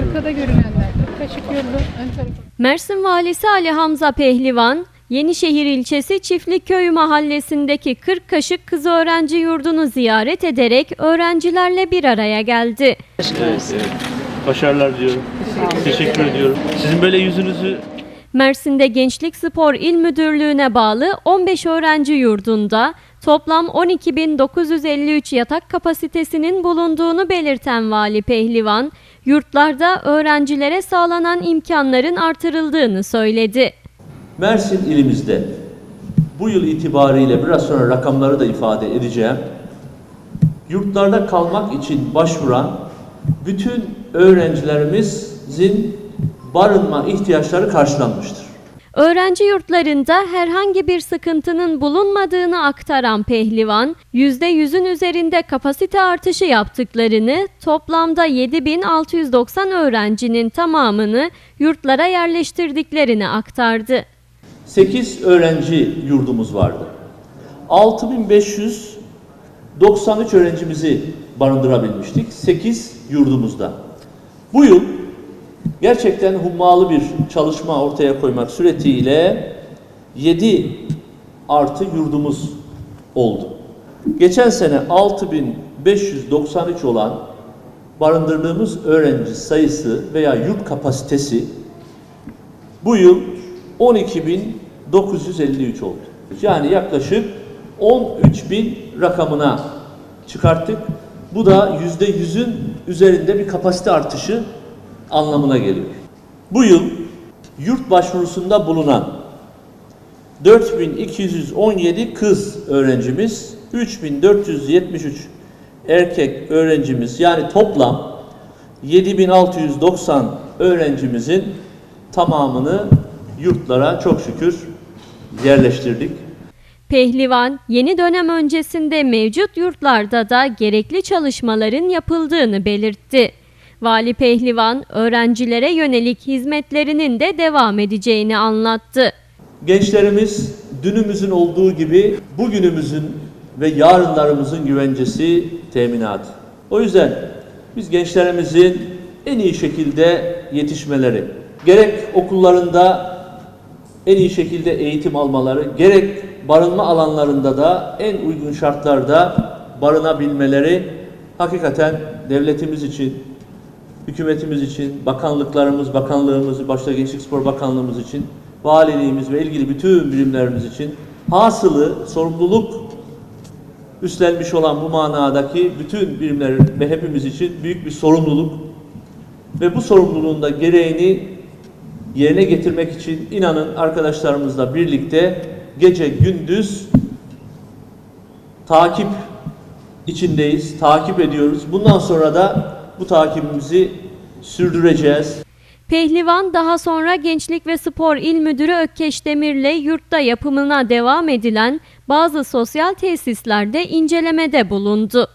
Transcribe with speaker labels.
Speaker 1: Arkada görünenler. Kaşık yolu ön tarafı.
Speaker 2: Mersin Valisi Ali Hamza Pehlivan, Yenişehir ilçesi Çiftlikköy mahallesindeki 40 Kaşık Kız Öğrenci Yurdu'nu ziyaret ederek öğrencilerle bir araya geldi.
Speaker 3: Evet, evet. Başarılar diliyorum. Teşekkür ediyorum. Sizin böyle yüzünüzü
Speaker 2: Mersin'de Gençlik Spor İl Müdürlüğü'ne bağlı 15 öğrenci yurdunda toplam 12.953 yatak kapasitesinin bulunduğunu belirten Vali Pehlivan, yurtlarda öğrencilere sağlanan imkanların artırıldığını söyledi.
Speaker 4: Mersin ilimizde bu yıl itibariyle biraz sonra rakamları da ifade edeceğim. Yurtlarda kalmak için başvuran bütün öğrencilerimizin barınma ihtiyaçları karşılanmıştır.
Speaker 2: Öğrenci yurtlarında herhangi bir sıkıntının bulunmadığını aktaran Pehlivan, %100'ün üzerinde kapasite artışı yaptıklarını, toplamda 7690 öğrencinin tamamını yurtlara yerleştirdiklerini aktardı.
Speaker 4: 8 öğrenci yurdumuz vardı. 6593 öğrencimizi barındırabilmiştik 8 yurdumuzda. Bu yıl gerçekten hummalı bir çalışma ortaya koymak suretiyle 7 artı yurdumuz oldu. Geçen sene 6593 olan barındırdığımız öğrenci sayısı veya yurt kapasitesi bu yıl 12.953 oldu. Yani yaklaşık 13.000 rakamına çıkarttık. Bu da %100'ün üzerinde bir kapasite artışı anlamına geliyor. Bu yıl yurt başvurusunda bulunan 4217 kız öğrencimiz, 3473 erkek öğrencimiz yani toplam 7690 öğrencimizin tamamını yurtlara çok şükür yerleştirdik.
Speaker 2: Pehlivan, yeni dönem öncesinde mevcut yurtlarda da gerekli çalışmaların yapıldığını belirtti. Vali Pehlivan, öğrencilere yönelik hizmetlerinin de devam edeceğini anlattı.
Speaker 4: Gençlerimiz dünümüzün olduğu gibi bugünümüzün ve yarınlarımızın güvencesi teminat. O yüzden biz gençlerimizin en iyi şekilde yetişmeleri, gerek okullarında en iyi şekilde eğitim almaları, gerek barınma alanlarında da en uygun şartlarda barınabilmeleri hakikaten devletimiz için, hükümetimiz için, bakanlıklarımız, bakanlığımız, başta Gençlik Spor Bakanlığımız için, valiliğimiz ve ilgili bütün birimlerimiz için hasılı sorumluluk üstlenmiş olan bu manadaki bütün birimler ve hepimiz için büyük bir sorumluluk ve bu sorumluluğun da gereğini yerine getirmek için inanın arkadaşlarımızla birlikte gece gündüz takip içindeyiz, takip ediyoruz. Bundan sonra da bu takibimizi sürdüreceğiz.
Speaker 2: Pehlivan daha sonra Gençlik ve Spor İl Müdürü Ökkeş Demir'le yurtta yapımına devam edilen bazı sosyal tesislerde incelemede bulundu.